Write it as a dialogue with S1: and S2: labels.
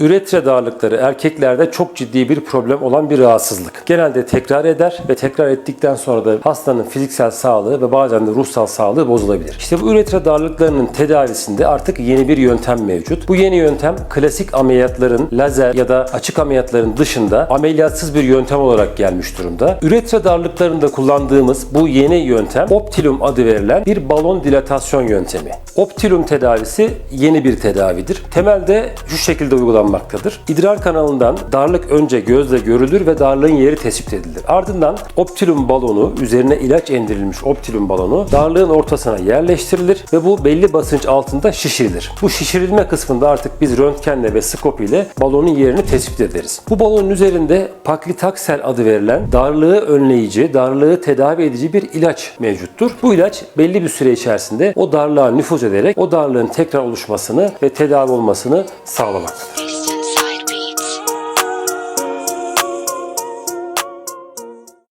S1: Üretre darlıkları erkeklerde çok ciddi bir problem olan bir rahatsızlık. Genelde tekrar eder ve tekrar ettikten sonra da hastanın fiziksel sağlığı ve bazen de ruhsal sağlığı bozulabilir. İşte bu üretre darlıklarının tedavisinde artık yeni bir yöntem mevcut. Bu yeni yöntem klasik ameliyatların lazer ya da açık ameliyatların dışında ameliyatsız bir yöntem olarak gelmiş durumda. Üretre darlıklarında kullandığımız bu yeni yöntem Optilum adı verilen bir balon dilatasyon yöntemi. Optilum tedavisi yeni bir tedavidir. Temelde şu şekilde uygulanmaktadır. İdrar kanalından darlık önce gözle görülür ve darlığın yeri tespit edilir. Ardından optilum balonu, üzerine ilaç endirilmiş optilum balonu darlığın ortasına yerleştirilir ve bu belli basınç altında şişirilir. Bu şişirilme kısmında artık biz röntgenle ve skop ile balonun yerini tespit ederiz. Bu balonun üzerinde paklitaksel adı verilen darlığı önleyici, darlığı tedavi edici bir ilaç mevcuttur. Bu ilaç belli bir süre içerisinde o darlığa nüfuz ederek o darlığın tekrar oluşmasını ve tedavi olmasını sağlamaktadır.